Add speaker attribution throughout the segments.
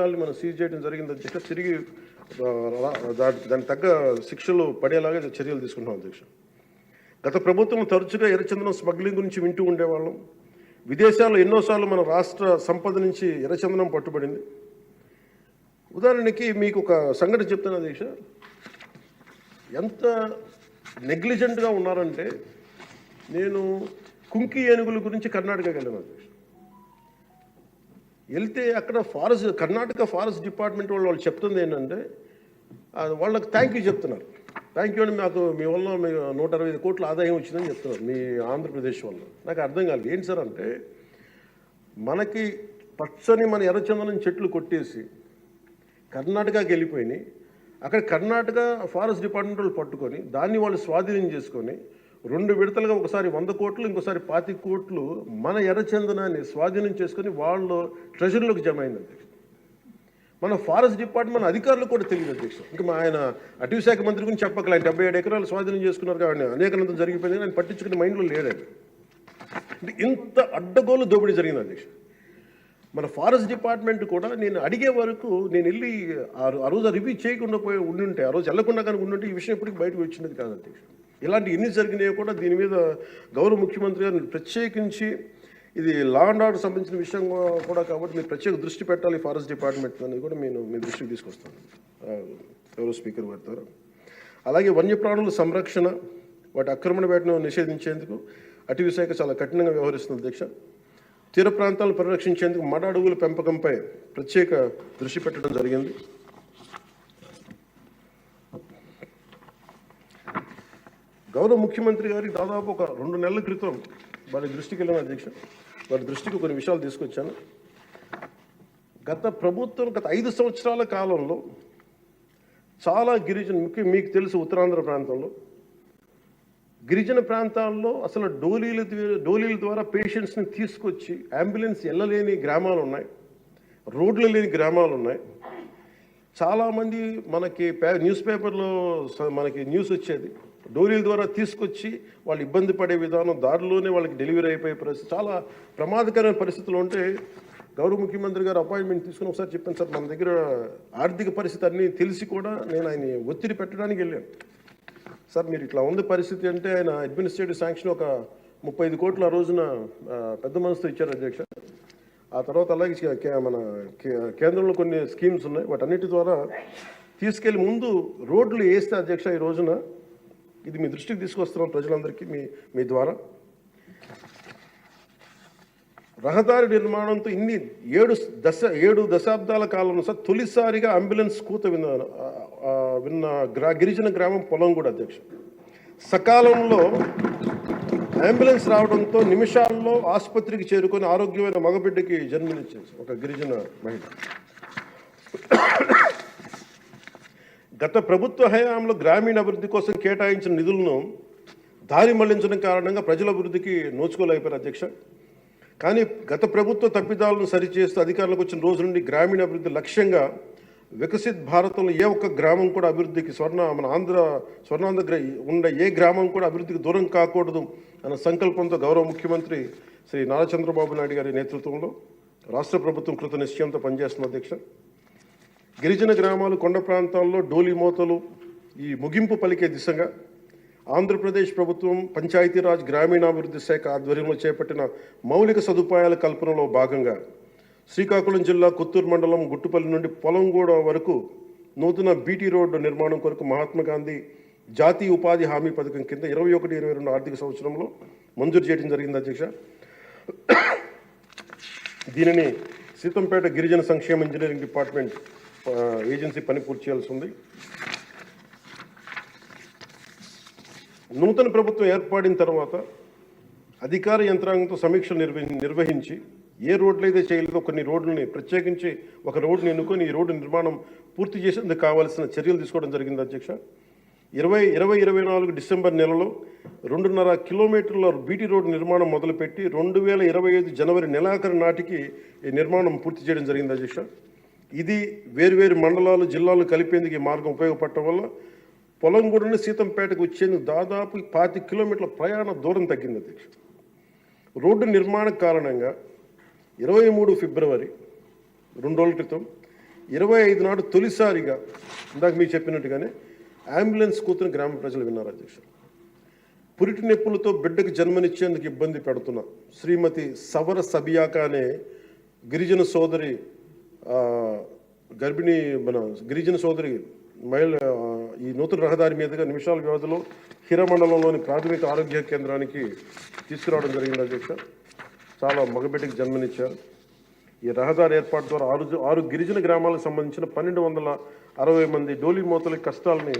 Speaker 1: మనం సీజ్ చేయడం జరిగింది అధ్యక్ష తిరిగి దానికి తగ్గ శిక్షలు పడేలాగా చర్యలు తీసుకుంటాం అధ్యక్ష. గత ప్రభుత్వం తరచుగా ఎర్రచందనం స్మగ్లింగ్ గురించి వింటూ ఉండేవాళ్ళం. విదేశాల్లో ఎన్నోసార్లు మన రాష్ట్ర సంపద నుంచి ఎర్రచందనం పట్టుబడింది. ఉదాహరణకి మీకు ఒక సంఘటన చెప్తాను అధ్యక్ష. ఎంత నెగ్లిజెంట్గా ఉన్నారంటే నేను కుంకి ఏనుగుల గురించి కర్ణాటకకి వెళ్ళాను అధ్యక్ష. వెళ్తే అక్కడ ఫారెస్ట్ కర్ణాటక ఫారెస్ట్ డిపార్ట్మెంట్ వాళ్ళు వాళ్ళు చెప్తుంది ఏంటంటే వాళ్ళకి థ్యాంక్ యూ చెప్తున్నారు. థ్యాంక్ యూ అని మాకు మీ వల్ల మీ నూట అరవై ఐదు కోట్ల ఆదాయం వచ్చిందని చెప్తున్నారు మీ ఆంధ్రప్రదేశ్ వల్ల. నాకు అర్థం కాలేదు. ఏంటి సార్ అంటే మనకి పచ్చని మన ఎర్రచందనం చెట్లు కొట్టేసి కర్ణాటకకి వెళ్ళిపోయినాయి. అక్కడ కర్ణాటక ఫారెస్ట్ డిపార్ట్మెంట్ వాళ్ళు పట్టుకొని దాన్ని వాళ్ళు స్వాధీనం చేసుకొని రెండు విడతలుగా ఒకసారి వంద కోట్లు ఇంకోసారి పాతి కోట్లు మన ఎర్రచందనాన్ని స్వాధీనం చేసుకుని వాళ్ళు ట్రెజరీలోకి జమ అయింది అధ్యక్ష. మన ఫారెస్ట్ డిపార్ట్మెంట్ అధికారులు కూడా తెలియదు అధ్యక్ష. ఇంకా మా ఆయన అటవీ శాఖ మంత్రి గురించి చెప్పకలే డెబ్బై ఏడు ఎకరాలు స్వాధీనం చేసుకున్నారు కాబట్టి అనేకనంతం జరిగిపోయింది ఆయన పట్టించుకునే మైండ్లో లేడు అంటే ఇంత అడ్డగోలు దోపిడీ జరిగింది అధ్యక్ష. మన ఫారెస్ట్ డిపార్ట్మెంట్ కూడా నేను అడిగే వరకు నేను వెళ్ళి ఆ ఆ రోజు రివ్యూ చేయకుండా పోయి ఉండుంటే ఆ రోజు వెళ్ళకుండా కానీ ఉండుంటే ఈ విషయం ఇప్పటికి బయటకు వచ్చినది కాదు అధ్యక్షుడు ఇలాంటి ఎన్ని జరిగినాయో కూడా దీని మీద గౌరవ ముఖ్యమంత్రి గారు ప్రత్యేకించి ఇది లా అండ్ ఆర్డర్ సంబంధించిన విషయం కూడా కాబట్టి మీరు ప్రత్యేక దృష్టి పెట్టాలి ఫారెస్ట్ డిపార్ట్మెంట్ అనేది కూడా నేను మీ దృష్టికి తీసుకొస్తాను. గౌరవ స్పీకర్ గారి ద్వారా. అలాగే వన్యప్రాణుల సంరక్షణ వాటి ఆక్రమణ వేటను నిషేధించేందుకు అటవీ శాఖ చాలా కఠినంగా వ్యవహరిస్తుంది అధ్యక్ష. తీర ప్రాంతాలను పరిరక్షించేందుకు మడ అడవుల పెంపకంపై ప్రత్యేక దృష్టి పెట్టడం జరిగింది. గౌరవ ముఖ్యమంత్రి గారికి దాదాపు ఒక రెండు నెలల క్రితం వారి దృష్టికి వెళ్ళిన అధ్యక్ష వారి దృష్టికి కొన్ని విషయాలు తీసుకొచ్చాను. గత ప్రభుత్వం గత ఐదు సంవత్సరాల కాలంలో చాలా గిరిజన ముఖ్యం మీకు తెలుసు ఉత్తరాంధ్ర ప్రాంతంలో. గిరిజన ప్రాంతాల్లో అసలు డోలీల డోలీల ద్వారా పేషెంట్స్ని తీసుకొచ్చి అంబులెన్స్ వెళ్ళలేని గ్రామాలు ఉన్నాయి. రోడ్లు లేని గ్రామాలు ఉన్నాయి. చాలామంది మనకి పే న్యూస్ పేపర్లో స- మనకి న్యూస్ వచ్చేది. డోరీల ద్వారా తీసుకొచ్చి వాళ్ళు ఇబ్బంది పడే విధానం దారిలోనే వాళ్ళకి డెలివరీ అయిపోయే పరిస్థితి. చాలా ప్రమాదకరమైన పరిస్థితులు ఉంటే గౌరవ ముఖ్యమంత్రి గారు అపాయింట్మెంట్ తీసుకుని ఒకసారి చెప్పాను సార్. మన దగ్గర ఆర్థిక పరిస్థితి అన్నీ తెలిసి కూడా నేను ఆయన ఒత్తిడి పెట్టడానికి వెళ్ళాను. సార్ మీరు ఇట్లా ఉంది పరిస్థితి అంటే ఆయన అడ్మినిస్ట్రేటివ్ శాంక్షన్ ఒక ముప్పై ఐదు కోట్ల ఆ రోజున పెద్ద మనసుతో ఇచ్చారు అధ్యక్ష. ఆ తర్వాత అలాగే మన కేంద్రంలో కొన్ని స్కీమ్స్ ఉన్నాయి. వాటన్నిటి ద్వారా తీసుకెళ్ళి ముందు రోడ్లు వేస్తే అధ్యక్ష ఈ రోజున ఇది మీ దృష్టికి తీసుకొస్తున్నాం ప్రజలందరికీ మీ మీ ద్వారా. రహదారి నిర్మాణంతో ఇన్ని ఏడు దశ ఏడు దశాబ్దాల కాలంలో సార్ తొలిసారిగా అంబులెన్స్ కూత విన్న విన్న గ్రా గిరిజన గ్రామం పొలం కూడా అధ్యక్ష. సకాలంలో అంబులెన్స్ రావడంతో నిమిషాల్లో ఆసుపత్రికి చేరుకొని ఆరోగ్యమైన మగబిడ్డకి జన్మనిచ్చింది ఒక గిరిజన మహిళ. గత ప్రభుత్వ హయాంలో గ్రామీణ అభివృద్ధి కోసం కేటాయించిన నిధులను దారి మళ్ళించడం కారణంగా ప్రజల అభివృద్ధికి నోచుకోలేకపోయారు అధ్యక్ష. కానీ గత ప్రభుత్వ తప్పిదాలను సరిచేస్తూ అధికారులకు వచ్చిన రోజు నుండి గ్రామీణ అభివృద్ధి లక్ష్యంగా వికసిత్ భారతంలో ఏ ఒక్క గ్రామం కూడా అభివృద్ధికి స్వర్ణ మన ఆంధ్ర స్వర్ణాంధ్ర ఉన్న ఏ గ్రామం కూడా అభివృద్ధికి దూరం కాకూడదు అన్న సంకల్పంతో గౌరవ ముఖ్యమంత్రి శ్రీ నారా చంద్రబాబు నాయుడు గారి నేతృత్వంలో రాష్ట్ర ప్రభుత్వం కృత నిశ్చయంతో పనిచేస్తున్న అధ్యక్ష. గిరిజన గ్రామాలు కొండ ప్రాంతాల్లో డోలిమోతలు ఈ ముగింపు పలికే దిశగా ఆంధ్రప్రదేశ్ ప్రభుత్వం పంచాయతీరాజ్ గ్రామీణాభివృద్ధి శాఖ ఆధ్వర్యంలో చేపట్టిన మౌలిక సదుపాయాల కల్పనలో భాగంగా శ్రీకాకుళం జిల్లా కొత్తూరు మండలం గుట్టుపల్లి నుండి పొలంగూడ వరకు నూతన బీటీ రోడ్డు నిర్మాణం కొరకు మహాత్మా గాంధీ జాతీయ ఉపాధి హామీ పథకం కింద ఇరవై ఒకటి ఇరవై రెండు ఆర్థిక సంవత్సరంలో మంజూరు చేయడం జరిగింది అధ్యక్ష. దీనిని సీతంపేట గిరిజన సంక్షేమ ఇంజనీరింగ్ డిపార్ట్మెంట్ ఏజెన్సీ పని పూర్తి చేయాల్సి ఉంది. నూతన ప్రభుత్వం ఏర్పడిన తర్వాత అధికార యంత్రాంగంతో సమీక్షలు నిర్వహించి ఏ రోడ్లు అయితే చేయలేదో కొన్ని రోడ్లని ప్రత్యేకించి ఒక రోడ్డుని ఎన్నుకొని ఈ రోడ్డు నిర్మాణం పూర్తి చేసేందుకు కావాల్సిన చర్యలు తీసుకోవడం జరిగింది అధ్యక్ష. ఇరవై ఇరవై ఇరవై నాలుగు డిసెంబర్ నెలలో రెండున్నర కిలోమీటర్ల బీటీ రోడ్డు నిర్మాణం మొదలుపెట్టి రెండు వేల ఇరవై ఐదు జనవరి నెలాఖరు నాటికి ఈ నిర్మాణం పూర్తి చేయడం జరిగింది అధ్యక్ష. ఇది వేరువేరు మండలాలు జిల్లాలు కలిపేందుకు ఈ మార్గం ఉపయోగపడటం వల్ల పొలంగూడని సీతంపేటకు వచ్చేందుకు దాదాపు పాతి కిలోమీటర్ల ప్రయాణ దూరం తగ్గింది అధ్యక్ష. రోడ్డు నిర్మాణ కారణంగా ఇరవై మూడు ఫిబ్రవరి రెండు రోజుల క్రితం ఇరవై ఐదు నాడు తొలిసారిగా ఇందాక మీకు చెప్పినట్టుగానే అంబులెన్స్ కూతురు గ్రామ ప్రజలు విన్నారు అధ్యక్ష పురిటి నొప్పులతో బిడ్డకు జన్మనిచ్చేందుకు ఇబ్బంది పెడుతున్న శ్రీమతి సవర సబియాక అనే గిరిజన సోదరి గర్భిణీ మన గిరిజన సోదరి మహిళ ఈ నూతన రహదారి మీదుగా నిమిషాల వ్యవధిలో హిరమండలంలోని ప్రాథమిక ఆరోగ్య కేంద్రానికి తీసుకురావడం జరిగింది అధ్యక్ష. చాలా మగబిడ్డకి జన్మనిచ్చారు ఈ రహదారి ఏర్పాటు ద్వారా ఆరు ఆరు గిరిజన గ్రామాలకు సంబంధించిన పన్నెండు వందల అరవై మంది డోలీ మోతల కష్టాలని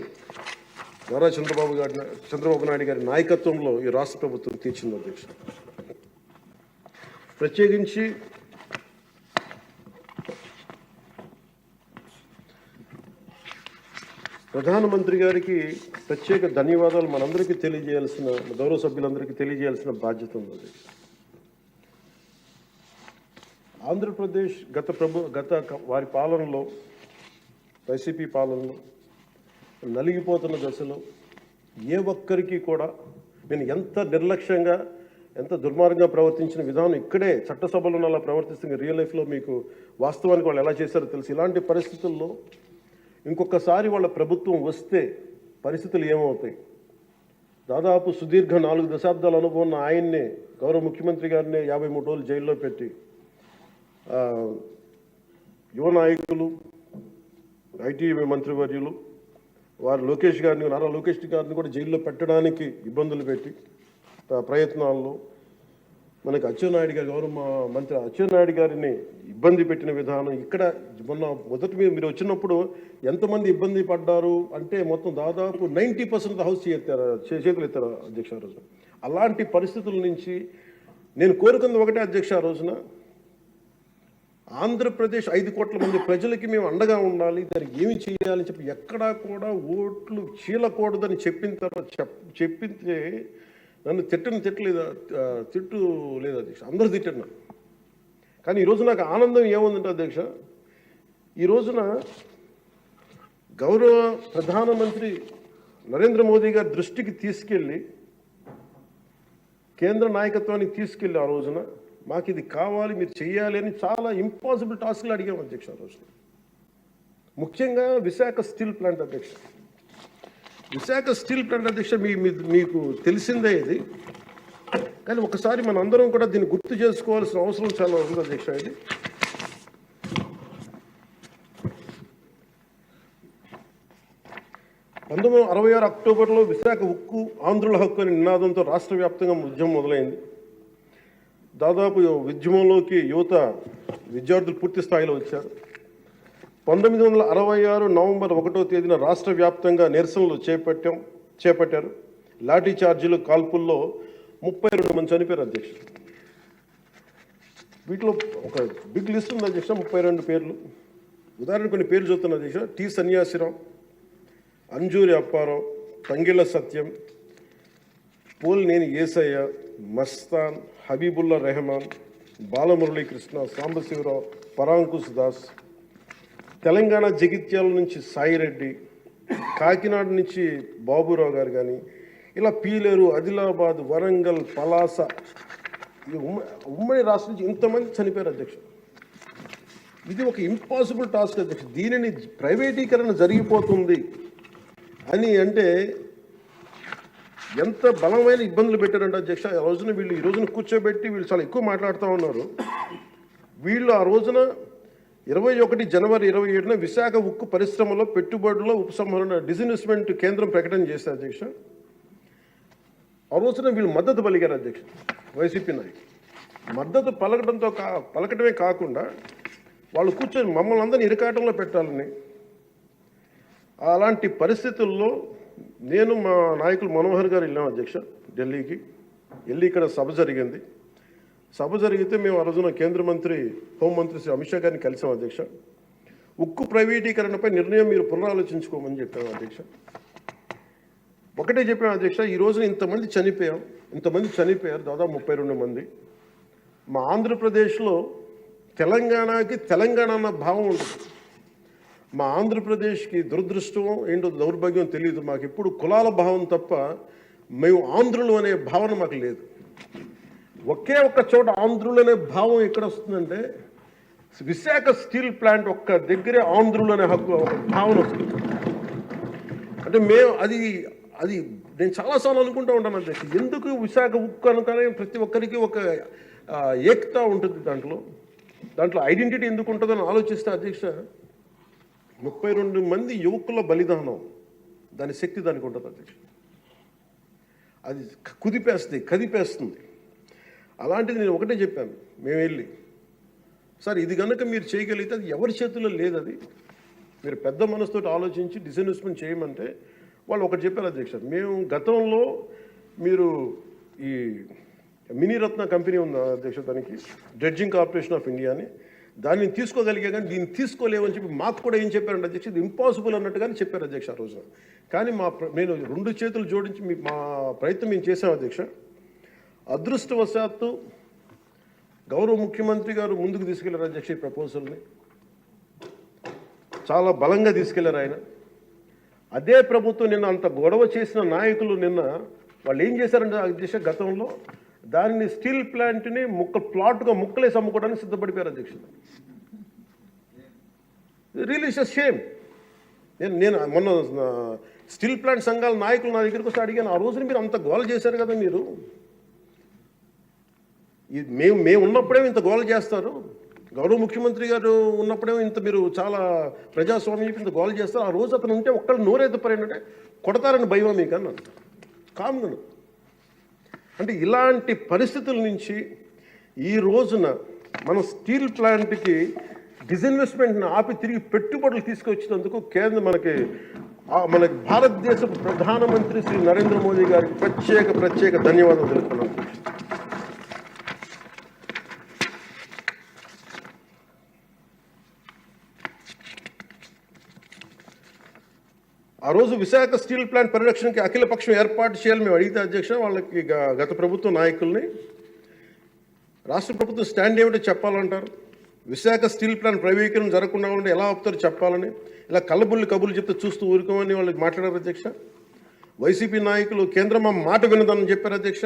Speaker 1: నారా చంద్రబాబు గారి చంద్రబాబు నాయుడు గారి నాయకత్వంలో ఈ రాష్ట్ర ప్రభుత్వం తీర్చింది అధ్యక్ష ప్రత్యేకించి ప్రధానమంత్రి గారికి ప్రత్యేక ధన్యవాదాలు మనందరికీ తెలియజేయాల్సిన గౌరవ సభ్యులందరికీ తెలియజేయాల్సిన బాధ్యత ఉంది అధ్యక్ష. ఆంధ్రప్రదేశ్ గత ప్రభు గత వారి పాలనలో వైసీపీ పాలనలో నలిగిపోతున్న దశలో ఏ ఒక్కరికి కూడా నేను ఎంత నిర్లక్ష్యంగా ఎంత దుర్మార్గంగా ప్రవర్తించిన విధానం ఇక్కడే చట్టసభలో అలా ప్రవర్తిస్తున్న రియల్ లైఫ్లో మీకు వాస్తవానికి వాళ్ళు ఎలా చేశారో తెలుసు. ఇలాంటి పరిస్థితుల్లో ఇంకొకసారి వాళ్ళ ప్రభుత్వం వస్తే పరిస్థితులు ఏమవుతాయి? దాదాపు సుదీర్ఘ నాలుగు దశాబ్దాల అనుభవం ఉన్న ఆయన్నే గౌరవ ముఖ్యమంత్రి గారిని యాభై మూడు రోజులు జైల్లో పెట్టి యువ నాయకులు ఐటీ మంత్రివర్యులు వారు లోకేష్ గారిని నారా లోకేష్ గారిని కూడా జైల్లో పెట్టడానికి ఇబ్బందులు పెట్టి ప్రయత్నాల్లో మనకి అచ్చెన్నాయుడు గారి గౌరవ మంత్రి అచ్చెన్నాయుడు గారిని ఇబ్బంది పెట్టిన విధానం ఇక్కడ మొన్న మొదటి మీరు మీరు వచ్చినప్పుడు ఎంతమంది ఇబ్బంది పడ్డారు అంటే మొత్తం దాదాపు నైంటీ పర్సెంట్ హౌస్ చేస్తారు చే- చేతులు ఎత్తారు అధ్యక్ష రోజున. అలాంటి పరిస్థితుల నుంచి నేను కోరుకుంది ఒకటే అధ్యక్ష రోజున ఆంధ్రప్రదేశ్ ఐదు కోట్ల మంది ప్రజలకి మేము అండగా ఉండాలి దానికి ఏమి చేయాలని చెప్పి ఎక్కడా కూడా ఓట్లు చీలకూడదని చెప్పిన తర్వాత చెప్ నన్ను తిట్టని తిట్టలేదా తిట్టు లేదు అధ్యక్ష అందరూ తిట్టారు నన్ను. కానీ ఈరోజు నాకు ఆనందం ఏముందంటే అధ్యక్ష ఈ రోజున గౌరవ ప్రధానమంత్రి నరేంద్ర మోదీ గారి దృష్టికి తీసుకెళ్ళి కేంద్ర నాయకత్వానికి తీసుకెళ్ళి ఆ రోజున మాకు ఇది కావాలి మీరు చేయాలి అని చాలా ఇంపాసిబుల్ టాస్క్లు అడిగాం అధ్యక్ష రోజు. ముఖ్యంగా విశాఖ స్టీల్ ప్లాంట్ అధ్యక్ష. విశాఖ స్టీల్ ప్లాంట్ అధ్యక్ష మీ మీ- మీకు తెలిసిందే ఇది. కానీ ఒకసారి మన అందరం కూడా దీన్ని గుర్తు చేసుకోవాల్సిన అవసరం చాలా ఉంది అధ్యక్ష ఇది. పంతొమ్మిది వందల అరవై ఆరు అక్టోబర్లో విశాఖ ఉక్కు ఆంధ్రుల హక్కు అనే నినాదంతో రాష్ట్ర వ్యాప్తంగా ఉద్యమం మొదలైంది. దాదాపు ఉద్యమంలోకి యువత విద్యార్థులు పూర్తి స్థాయిలో వచ్చారు. పంతొమ్మిది వందల అరవై ఆరు నవంబర్ ఒకటో తేదీన రాష్ట్ర వ్యాప్తంగా నిరసనలు చేపట్టాం చేపట్టారు. లాఠీ చార్జీలు కాల్పుల్లో ముప్పై రెండు మంది చనిపోయారు అధ్యక్ష వీటిలో ఒక బిగ్ లిస్ట్ ఉంది అధ్యక్ష ముప్పై రెండు పేర్లు. ఉదాహరణ కొన్ని పేర్లు చూస్తున్నా అధ్యక్ష. టి సన్యాసిరావు అంజూరి అప్పారావు తంగిళ్ళ సత్యం పోలినేని ఏసయ్య మస్తాన్ హబీబుల్లా రెహమాన్ బాలమురళీకృష్ణ సాంబశివరావు పరాంకుశ్ దాస్ తెలంగాణ జగిత్యాల నుంచి సాయిరెడ్డి కాకినాడ నుంచి బాబురావు గారు కానీ ఇలా పీలేరు ఆదిలాబాద్ వరంగల్ పలాస ఈ ఉమ్మ ఉమ్మడి రాష్ట్రం నుంచి ఇంతమంది చనిపోయారు అధ్యక్షుడు. ఇది ఒక ఇంపాసిబుల్ టాస్క్ అధ్యక్షుడు. దీనిని ప్రైవేటీకరణ జరిగిపోతుంది అని అంటే ఎంత బలమైన ఇబ్బందులు పెట్టారంటే అధ్యక్ష ఆ రోజున వీళ్ళు ఈ రోజున కూర్చోబెట్టి వీళ్ళు చాలా ఎక్కువ మాట్లాడుతూ ఉన్నారు. వీళ్ళు ఆ రోజున ఇరవై ఒకటి జనవరి ఇరవై ఏడున విశాఖ ఉక్కు పరిశ్రమలో పెట్టుబడుల ఉపసంహరణ డిజిన్వెస్ట్మెంట్ కేంద్రం ప్రకటన చేశారు అధ్యక్ష. ఆ రోజున వీళ్ళు మద్దతు పలికారు అధ్యక్ష వైసీపీ నాయకులు. మద్దతు పలకడంతో కా పలకటమే కాకుండా వాళ్ళు కూర్చొని మమ్మల్ని అందరినీ ఇరకాటంలో పెట్టాలని అలాంటి పరిస్థితుల్లో నేను మా నాయకులు మనోహర్ గారు వెళ్ళాం అధ్యక్ష ఢిల్లీకి. వెళ్ళి ఇక్కడ సభ జరిగింది. సభ జరిగితే మేము ఆ రోజున కేంద్ర మంత్రి హోంమంత్రి శ్రీ అమిత్ షా గారిని కలిసాం అధ్యక్ష. ఉక్కు ప్రైవేటీకరణపై నిర్ణయం మీరు పునరాలోచించుకోమని చెప్పాను అధ్యక్ష. ఒకటే చెప్పాను అధ్యక్ష ఈ రోజున ఇంతమంది చనిపోయాం. ఇంతమంది చనిపోయారు దాదాపు ముప్పై రెండు మంది. మా ఆంధ్రప్రదేశ్లో తెలంగాణకి తెలంగాణ అన్న భావం ఉంటుంది. మా ఆంధ్రప్రదేశ్కి దురదృష్టం ఏంటో దౌర్భాగ్యం తెలియదు. మాకు ఎప్పుడు కులాల భావం తప్ప మేము ఆంధ్రులు అనే భావన మాకు లేదు. ఒకే ఒక్క చోట ఆంధ్రులు అనే భావం ఎక్కడ వస్తుందంటే విశాఖ స్టీల్ ప్లాంట్ ఒక్క దగ్గరే ఆంధ్రులు అనే హక్కు భావన వస్తుంది. అంటే మేము అది అది నేను చాలాసార్లు అనుకుంటూ ఉంటాను అధ్యక్ష ఎందుకు విశాఖ ఉక్కు అనుకనే ప్రతి ఒక్కరికి ఒక ఏకత ఉంటుంది దాంట్లో. దాంట్లో ఐడెంటిటీ ఎందుకు ఉంటుందని ఆలోచిస్తే అధ్యక్ష ముప్పై రెండు మంది యువకుల బలిదానం. దాని శక్తి దానికి ఉంటుంది అధ్యక్ష. అది కుదిపేస్తుంది కదిపేస్తుంది. అలాంటిది నేను ఒకటే చెప్పాను మేము వెళ్ళి సార్ ఇది కనుక మీరు చేయగలిగితే అది ఎవరి చేతుల్లో లేదు అది. మీరు పెద్ద మనసుతో ఆలోచించి డిస్ఇన్వెస్ట్మెంట్ చేయమంటే వాళ్ళు ఒకటి చెప్పారు అధ్యక్ష మేము గతంలో మీరు ఈ మినీరత్న కంపెనీ ఉంది అధ్యక్ష దానికి? డ్రెడ్జింగ్ కార్పొరేషన్ ఆఫ్ ఇండియా అని దాన్ని తీసుకోగలిగే కానీ దీన్ని తీసుకోలేమని చెప్పి మాకు కూడా ఏం చెప్పారంటే అధ్యక్ష ఇది ఇంపాసిబుల్ అన్నట్టుగానే చెప్పారు అధ్యక్ష ఆ రోజున కానీ మా ప్ర- నేను రెండు చేతులు జోడించి మీ మా ప్రయత్నం మేము చేసాం అధ్యక్ష. అదృష్టవశాత్తు గౌరవ ముఖ్యమంత్రి గారు ముందుకు తీసుకెళ్ళారు అధ్యక్ష ఈ ప్రపోజల్ని చాలా బలంగా తీసుకెళ్ళారు ఆయన. అదే ప్రభుత్వం నిన్న అంత గొడవ చేసిన నాయకులు నిన్న వాళ్ళు ఏం చేశారంటే అధ్యక్ష గతంలో దానిని స్టీల్ ప్లాంట్ని ముక్క ప్లాట్గా ముక్కలేసి అమ్ముకోవడానికి సిద్ధపడిపోయారు అధ్యక్షుడు. రిలీజ్ షేమ్ నేను నేను మొన్న స్టీల్ ప్లాంట్ సంఘాల నాయకులు నా దగ్గరికి వస్తే అడిగాను ఆ రోజున మీరు అంత గోల చేశారు కదా మీరు? మేము మేము ఉన్నప్పుడేమో ఇంత గోల చేస్తారు? గౌరవ ముఖ్యమంత్రి గారు ఉన్నప్పుడేమో ఇంత మీరు చాలా ప్రజాస్వామ్యం ఇంత గోల చేస్తారు? ఆ రోజు అతను ఉంటే ఒక్కళ్ళు నోరెత్తపరేంటంటే కొడతారని భయం మీకు? అన్నాను. కామ్గను అంటే ఇలాంటి పరిస్థితుల నుంచి ఈ రోజున మన స్టీల్ ప్లాంట్కి డిజిన్వెస్ట్మెంట్ని ఆపి తిరిగి పెట్టుబడులు తీసుకొచ్చినందుకు కేంద్ర మనకి మన మనకి భారతదేశ ప్రధానమంత్రి శ్రీ నరేంద్ర మోదీ గారికి ప్రత్యేక ప్రత్యేక ధన్యవాదాలు తెలుపుతున్నాను ఆ రోజు విశాఖ స్టీల్ ప్లాంట్ పరిరక్షణకి అఖిల పక్షం ఏర్పాటు చేయాలని మేము అడిగితే అధ్యక్ష వాళ్ళకి గత ప్రభుత్వ నాయకుల్ని రాష్ట్ర ప్రభుత్వం స్టాండ్ ఏమిటో చెప్పాలంటారు. విశాఖ స్టీల్ ప్లాంట్ ప్రైవేటీకరణ జరగకుండా ఉంటే ఎలా ఆపుతారో చెప్పాలని ఇలా కళ్ళబుల్లి కబుర్లు చెప్తే చూస్తూ ఊరుకోమని వాళ్ళకి మాట్లాడారు అధ్యక్ష. వైసీపీ నాయకులు కేంద్రం మా మాట వినదని చెప్పారు అధ్యక్ష.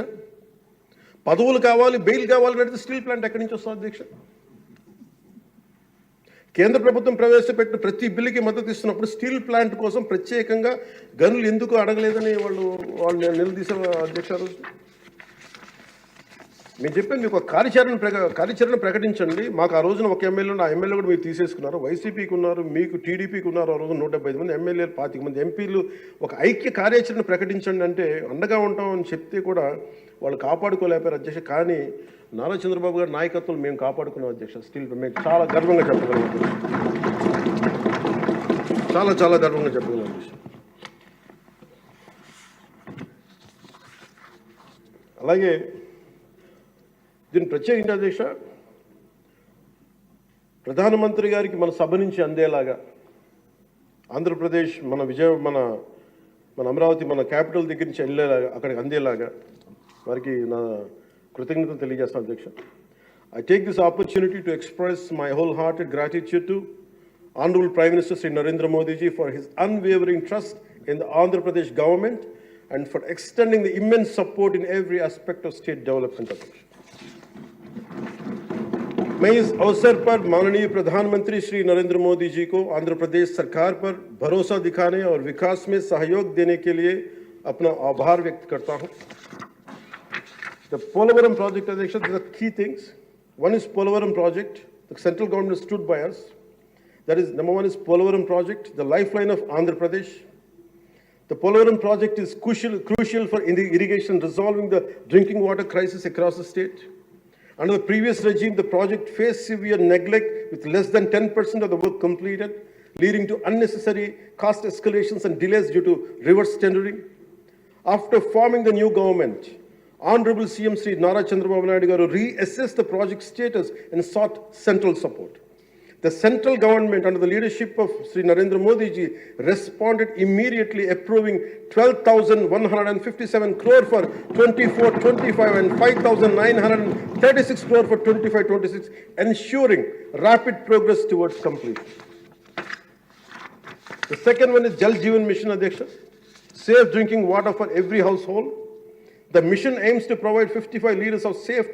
Speaker 1: పదవులు కావాలి బెయిల్ కావాలని అడిగితే స్టీల్ ప్లాంట్ ఎక్కడి నుంచి వస్తుంది అధ్యక్ష? కేంద్ర ప్రభుత్వం ప్రవేశపెట్టిన ప్రతి బిల్లుకి మద్దతు ఇస్తున్నప్పుడు స్టీల్ ప్లాంట్ కోసం ప్రత్యేకంగా గనులు ఎందుకు అడగలేదని వాళ్ళు వాళ్ళు నిలదీసే అధ్యక్ష మేము చెప్పాను మీకు కార్యాచరణ ప్రక కార్యాచరణ ప్రకటించండి. మాకు ఆ రోజున ఒక ఎమ్మెల్యే ఆ ఎమ్మెల్యే కూడా మీరు తీసేసుకున్నారు. వైసీపీకి ఉన్నారు మీకు టీడీపీకి ఉన్నారు. ఆ రోజు నూట డెబ్బై ఐదు మంది ఎమ్మెల్యేలు పాతిక మంది ఎంపీలు ఒక ఐక్య కార్యాచరణ ప్రకటించండి అంటే అండగా ఉంటామని చెప్తే కూడా వాళ్ళు కాపాడుకోలేపారు అధ్యక్ష. కానీ నారా చంద్రబాబు గారి నాయకత్వం మేము కాపాడుకున్నాం అధ్యక్ష. స్టిల్ మేము చాలా గర్వంగా చెప్పగలం చాలా చాలా గర్వంగా చెప్పగలం అధ్యక్ష. అలాగే దీని ప్రత్యేకించి అధ్యక్ష? ప్రధానమంత్రి గారికి మన సభ నుంచి అందేలాగా ఆంధ్రప్రదేశ్ మన విజయ మన మన అమరావతి మన క్యాపిటల్ దగ్గర నుంచి వెళ్ళేలాగా అక్కడికి అందేలాగా వారికి నా కృతజ్ఞతలు తెలియజేస్తాను అధ్యక్ష I take this opportunity to express my wholehearted gratitude to Honorable Prime Minister Sri Narendra Modi ji for his unwavering trust in the Andhra Pradesh government and for extending the immense support in every aspect of state development. मैं इस अवसर पर माननीय प्रधानमंत्री श्री नरेंद्र मोदी जी को आंध्र प्रदेश सरकार पर भरोसा दिखाने और विकास में सहयोग देने के लिए अपना आभार व्यक्त करता हूं The Polavaram project, Adhyaksha, there are key things. One is Polavaram project. The central government stood by us. That is, number one is Polavaram project, the lifeline of Andhra Pradesh. The Polavaram project is crucial, crucial for irrigation, resolving the drinking water crisis across the state. Under the previous regime, the project faced severe neglect with less than 10% of the work completed, leading to unnecessary cost escalations and delays due to reverse tendering. After forming the new government, Honorable CM Sri Nara Chandrababu Naidu Garu reassessed the project status and sought central support. The central government, under the leadership of Sri Narendra Modi ji, responded immediately, approving 12,157 crore for 24-25 and 5,936 crore for 25-26, ensuring rapid progress towards completion. The second one is Jal Jeevan Mission, Adhyaksha. Safe drinking water for every household. The mission aims to provide 55 liters of safe